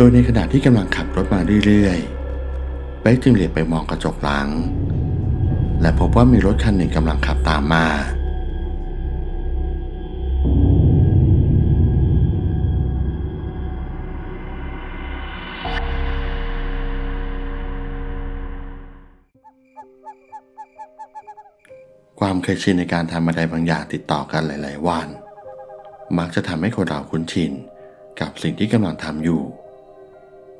ดยในขณะที่กำลังขับรถมาเรื่อยๆเป๊กจึงเหลียบไปมองกระจกหลัง และพบว่ามีรถคันหนึ่งกำลังขับตามมาความเคยชินในการทำอะไรบางอย่างติดต่อกันหลาย ๆ วัน มักจะทำให้คนเราคุ้นชินกับสิ่งที่กำลังทำอยู่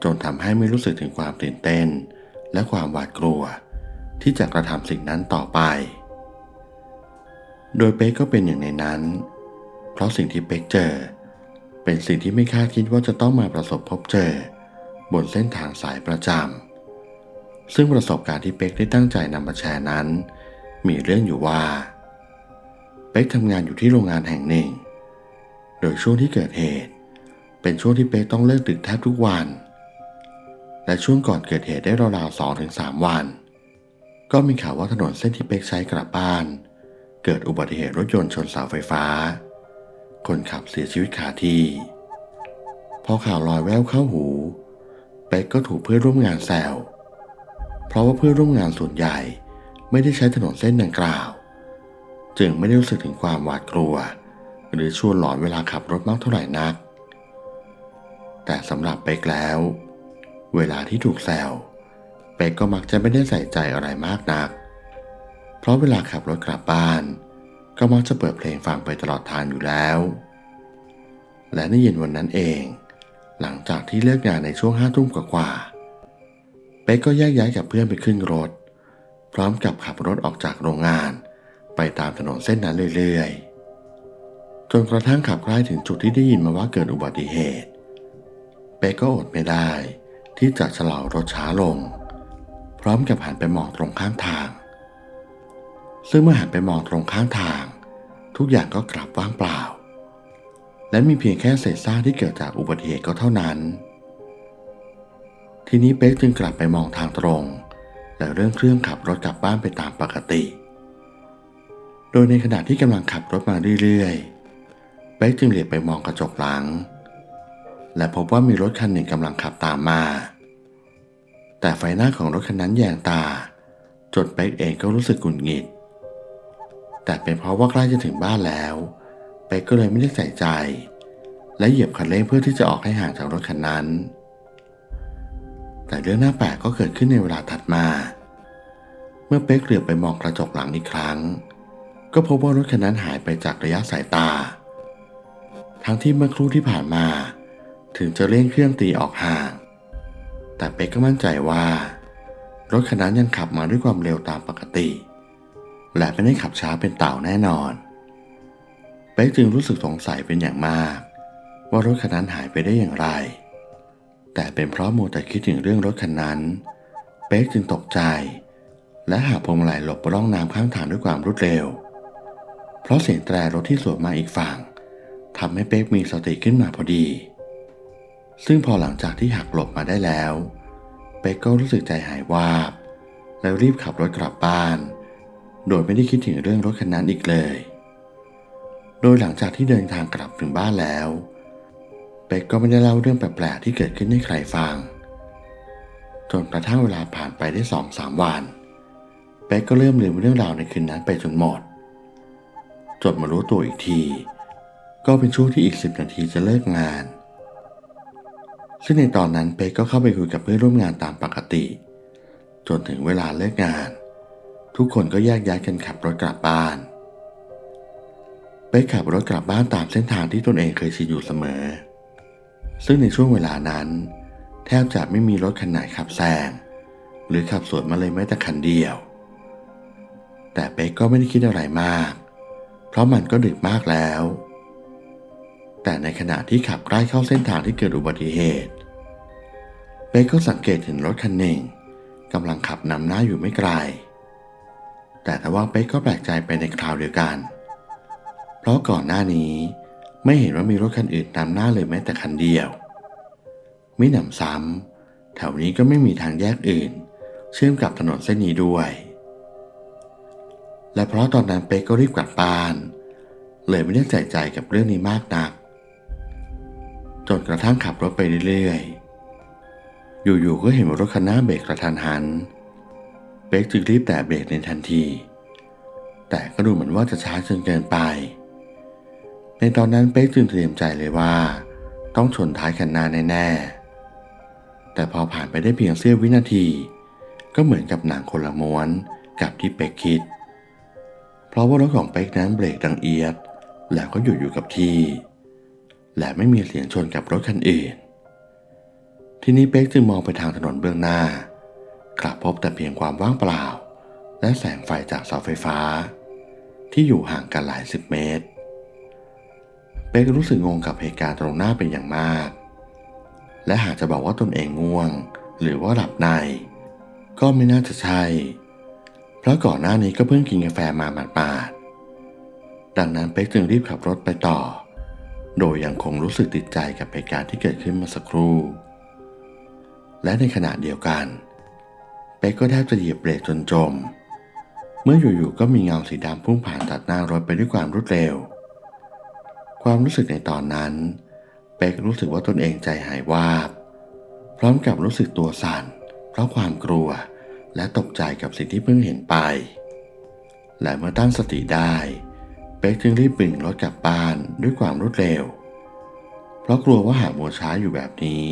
จนทำให้ไม่รู้สึกถึงความตื่นเต้น และความหวาดกลัว ที่จะกระทำสิ่งนั้นต่อไป โดยเป๊กก็เป็นอย่างในนั้น เพราะสิ่งที่เป๊กเจอ เป็นสิ่งที่ไม่คาดคิดว่าจะต้องมาประสบพบเจอ บนเส้นทางสายประจำซึ่งประสบการณ์ที่เป๊กได้ตั้งใจนำมาแชร์นั้น มีเรื่องอยู่ว่า เป๊กทำงานอยู่ที่โรงงานแห่งหนึ่ง โดยช่วงที่เกิดเหตุ เป็นช่วงที่เป๊กต้องเลิกดึกแทบทุกวัน และช่วงก่อนเกิดเหตุได้ราวๆสองถึงสามวัน ก็มีข่าวว่าถนนเส้นที่เป๊กใช้กลับบ้าน เกิดอุบัติเหตุรถยนต์ชนเสาไฟฟ้า คนขับเสียชีวิตคาที่พอข่าวลอยแววเข้าหู เป๊กก็ถูกเพื่อนร่วมงานแซวเพราะว่าเพื่อนร่วมงานส่วนใหญ่ไม่ได้ใช้ถนนเส้นดังกล่าว จึงไม่ได้รู้สึกถึงความหวาดกลัว หรือชวนหลอนเวลาขับรถมากเท่าไหร่นัก แต่สำหรับเป๊กแล้ว เวลาที่ถูกแซวเป๊กก็มักจะไม่ได้ใส่ใจอะไรมากนัก เพราะเวลาขับรถกลับบ้าน ก็มักจะเปิดเพลงฟังไปตลอดทางอยู่แล้ว และในเย็นวันนั้นเอง หลังจากที่เลิกงานในช่วงห้าทุ่มกว่าๆเป๊กก็แยกย้ายกับเพื่อนไปขึ้นรถ พร้อมกับขับรถออกจากโรงงาน ไปตามถนนเส้นนั้นเรื่อยๆ จนกระทั่งขับใกล้ถึงจุดที่ได้ยินมาว่าเกิดอุบัติเหตุ เป๊กก็อดไม่ได้ ที่จะชะลอรถช้าลง พร้อมกับหันไปมองตรงข้างทาง ซึ่งเมื่อหันไปมองตรงข้างทาง ทุกอย่างก็กลับว่างเปล่า และมีเพียงแค่เศษซากที่เกิดจากอุบัติเหตุก็เท่านั้น ทีนี้เป๊กจึงกลับไปมองทางตรง และเรื่องเครื่องขับรถกลับบ้านไปตามปกติ โดยในขณะที่กำลังขับรถมาเรื่อยๆเป๊กจึงเหลียบไปมองกระจกหลัง และพบว่ามีรถคันหนึ่งกำลังขับตามมา แต่ไฟหน้าของรถคันนั้นแยงตา จนเป๊กเองก็รู้สึกหงุดหงิด แต่เป็นเพราะว่าใกล้จะถึงบ้านแล้ว เป๊กก็เลยไม่ได้ใส่ใจ และเหยียบคันเร่งเพื่อที่จะออกให้ห่างจากรถคันนั้น แต่เรื่องน่าแปลกก็เกิดขึ้นในเวลาถัดมา เมื่อเป๊กเหลือบไปมองกระจกหลังอีกครั้ง ก็พบว่ารถคันนั้นหายไปจากระยะสายตา ทั้งที่เมื่อครู่ที่ผ่านมา ถึงจะเร่งเครื่องตีออกห่าง แต่เป๊กก็มั่นใจว่า รถคันนั้นยังขับมาด้วยความเร็วตามปกติ และไม่ได้ขับช้าเป็นเต่าแน่นอน เป๊กจึงรู้สึกสงสัยเป็นอย่างมาก ว่ารถคันนั้นหายไปได้อย่างไร แต่เป็นเพราะมัวแต่คิดถึงเรื่องรถคันนั้น เป๊กจึงตกใจ และหาพวงมาลัยหลบร่องน้ำข้างทางด้วยความรวดเร็ว เพราะเสียงแตรรถที่สวนมาอีกฝั่งทำให้เป๊กมีสติขึ้นมาพอดี ซึ่งพอหลังจากที่หักหลบมาได้แล้ว เป๊กก็รู้สึกใจหายวาบ แล้วรีบขับรถกลับบ้าน โดยไม่ได้คิดถึงเรื่องรถคันนั้นอีกเลย โดยหลังจากที่เดินทางกลับถึงบ้านแล้ว เป็กก็ไม่ได้เล่าเรื่องแปลกๆที่เกิดขึ้นให้ใครฟัง จนกระทั่งเวลาผ่านไปได้สองสามวันเป็กก็เริ่มลืมเรื่องราวในคืนนั้นไปจนหมด จนมารู้ตัวอีกที ก็เป็นช่วงที่อีกสิบนาทีจะเลิกงาน ซึ่งในตอนนั้นเป็กก็เข้าไปคุยกับเพื่อนร่วมงานตามปกติ จนถึงเวลาเลิกงาน ทุกคนก็แยกย้ายกันขับรถกลับบ้าน เป๊กขับรถกลับบ้านตามเส้นทางที่ตนเองเคยชินอยู่เสมอ ซึ่งในช่วงเวลานั้น แทบจะไม่มีรถคันไหนขับแซงหรือขับสวนมาเลยแม้แต่คันเดียว แต่เป๊กก็ไม่ได้คิดอะไรมาก เพราะมันก็ดึกมากแล้ว แต่ในขณะที่ขับใกล้เข้าเส้นทางที่เกิดอุบัติเหตุเป๊กก็สังเกตเห็นรถคันหนึ่งกำลังขับนำหน้าอยู่ไม่ไกล แต่ทว่าเป๊กก็แปลกใจไปในคราวเดียวกัน เพราะก่อนหน้านี้ไม่เห็นว่ามีรถคันอื่นนำหน้าเลยแม้แต่คันเดียว ไม่หนำซ้ำแถวนี้ก็ไม่มีทางแยกอื่น เชื่อมกับถนนเส้นนี้ด้วย และเพราะตอนนั้นเป๊กก็รีบกลับบ้าน เลยไม่ได้ใส่ใจกับเรื่องนี้มากนัก จนกระทั่งขับรถไปเรื่อยๆ อยู่ๆ ก็เห็นว่ารถคันหน้าเบรกกระทันหันเป๊กจึงรีบแตะเบรกในทันที แต่ก็ดูเหมือนว่าจะช้าจนเกินไป ในตอนนั้นเป๊กจึงเตรียมใจเลยว่า ต้องชนท้ายคันหน้าแน่ๆ แต่พอผ่านไปได้เพียงเสี้ยววินาที ก็เหมือนกับหนังคนละม้วนกับที่เป๊กคิด เพราะว่ารถของเป๊กนั้นเบรกดังเอียด แล้วก็หยุดอยู่กับที่ และไม่มีเสียงชนกับรถคันอื่น ทีนี้เป๊กจึงมองไปทางถนนเบื้องหน้า กลับพบแต่เพียงความว่างเปล่า และแสงไฟจากเสาไฟฟ้า ที่อยู่ห่างกันหลายสิบเมตร เป๊กรู้สึกงงกับเหตุการณ์ตรงหน้าเป็นอย่างมาก และหากจะบอกว่าตนเองง่วง หรือว่าหลับใน ก็ไม่น่าจะใช่ เพราะก่อนหน้านี้ก็เพิ่งกินกาแฟมาหมาดๆดังนั้นเป๊กจึงรีบขับรถไปต่อ โดยยังคงรู้สึกติดใจกับเหตุการณ์ที่เกิดขึ้นมื่อสักครู่ และในขณะเดียวกันเป๊กก็แทบจะเหยียบเบรกจนจม เมื่ออยู่ๆก็มีเงาสีดำพุ่งผ่านตัดหน้ารถไปด้วยความรวดเร็ว ความรู้สึกในตอนนั้น เป๊กรู้สึกว่าตนเองใจหายวาบ พร้อมกับรู้สึกตัวสั่น เพราะความกลัวและตกใจกับสิ่งที่เพิ่งเห็นไป และเมื่อตั้งสติได้ เป๊กจึงรีบบึงรถกลับบ้านด้วยความรวดเร็ว เพราะกลัวว่าหากมัวช้าอยู่แบบนี้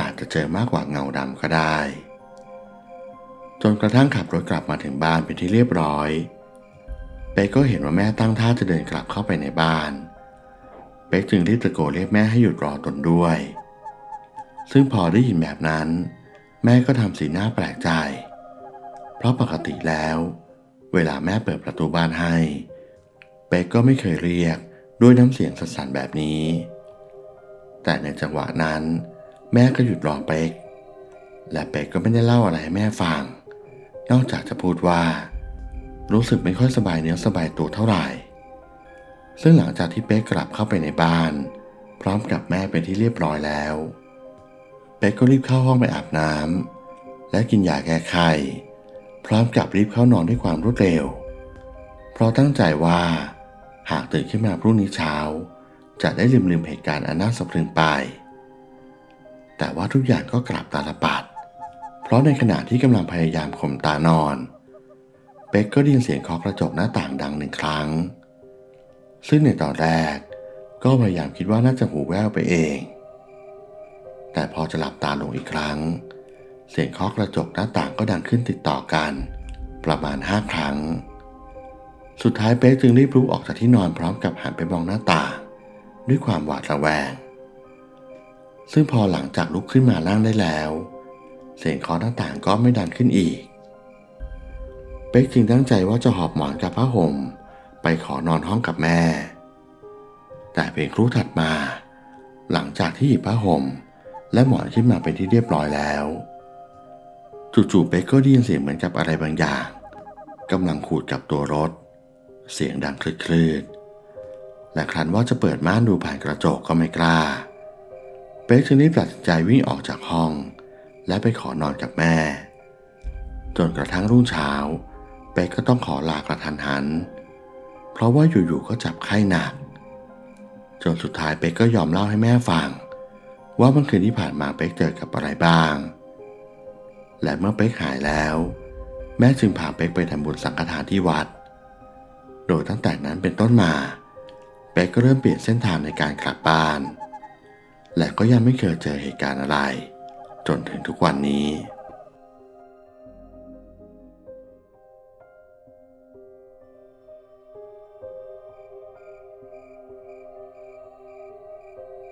อาจจะเจอมากกว่าเงาดำก็ได้ จนกระทั่งขับรถกลับมาถึงบ้านเป็นที่เรียบร้อย เป๊กก็เห็นว่าแม่ตั้งท่าจะเดินกลับเข้าไปในบ้าน เป๊กจึงรีบตะโกนเรียกแม่ให้หยุดรอตนด้วย ซึ่งพอได้ยินแบบนั้น แม่ก็ทำสีหน้าแปลกใจ เพราะปกติแล้ว เวลาแม่เปิดประตูบ้านให้ เป๊กก็ไม่เคยเรียกด้วยน้ำเสียงสั่นๆแบบนี้ แต่ในจังหวะนั้น แม่ก็หยุดรอเป๊ก และเป๊กก็ไม่ได้เล่าอะไรให้แม่ฟัง นอกจากจะพูดว่า รู้สึกไม่ค่อยสบายเนื้อสบายตัวเท่าไหร่ ซึ่งหลังจากที่เป๊กกลับเข้าไปในบ้าน พร้อมกับแม่เป็นที่เรียบร้อยแล้ว เป๊กก็รีบเข้าห้องไปอาบน้ำและกินยาแก้ไขพร้อมกับรีบเข้านอนด้วยความรวดเร็ว เพราะตั้งใจว่า หากตื่นขึ้นมาพรุ่งนี้เช้า จะได้ลืมลืมเหตุการณ์อันน่าสะพรึงไป แต่ว่าทุกอย่างก็กลับตาลปัด เพราะในขณะที่กำลังพยายามข่มตานอน เป๊กก็ได้ยินเสียงเคาะกระจกหน้าต่างดังหนึ่งครั้ง ซึ่งในตอนแรกก็พยายามคิดว่าน่าจะหูแว่วไปเอง แต่พอจะหลับตาลงอีกครั้ง เสียงเคาะกระจกหน้าต่างก็ดังขึ้นติดต่อกัน ประมาณห้าครั้ง สุดท้ายเป๊กจึงรีบลุกออกจากที่นอนพร้อมกับหันไปมองหน้าต่างด้วยความหวาดระแวง ซึ่งพอหลังจากลุกขึ้นมานั่งได้แล้ว เสียงเคาะหน้าต่างก็ไม่ดังขึ้นอีก เป๊กจึงตั้งใจว่าจะหอบหมอนกับผ้าห่มไปขอนอนห้องกับแม่ แต่เพียงครู่ถัดมา หลังจากที่หยิบผ้าห่ม และหมอนขึ้นมาเป็นที่เรียบร้อยแล้วจู่ๆเป๊กก็ได้ยินเสียงเหมือนกับอะไรบางอย่างกำลังขูดกับตัวรถ เสียงดังคลืดๆและครั้นว่าจะเปิดม่านดูผ่านกระจกก็ไม่กล้า เป๊กจึงรีบตัดใจวิ่งออกจากห้อง และไปขอนอนกับแม่ จนกระทั่งรุ่งเช้า เป๊กก็ต้องขอลากระทันหัน เพราะว่าอยู่ๆก็จับไข้หนัก จนสุดท้ายเป๊กก็ยอมเล่าให้แม่ฟัง ว่าเมื่อคืนที่ผ่านมาเป๊กเจอกับอะไรบ้าง และเมื่อเป๊กหายแล้ว แม่จึงพาเป๊กไปทำบุญสังฆทานที่วัด ดยตั้งแต่นั้นเป็นต้นมาเป๊กก็เริ่มเปลี่ยนเส้นทางในการกลับบ้าน และก็ยังไม่เคยเจอเหตุการณ์อะไร จนถึงทุกวันนี้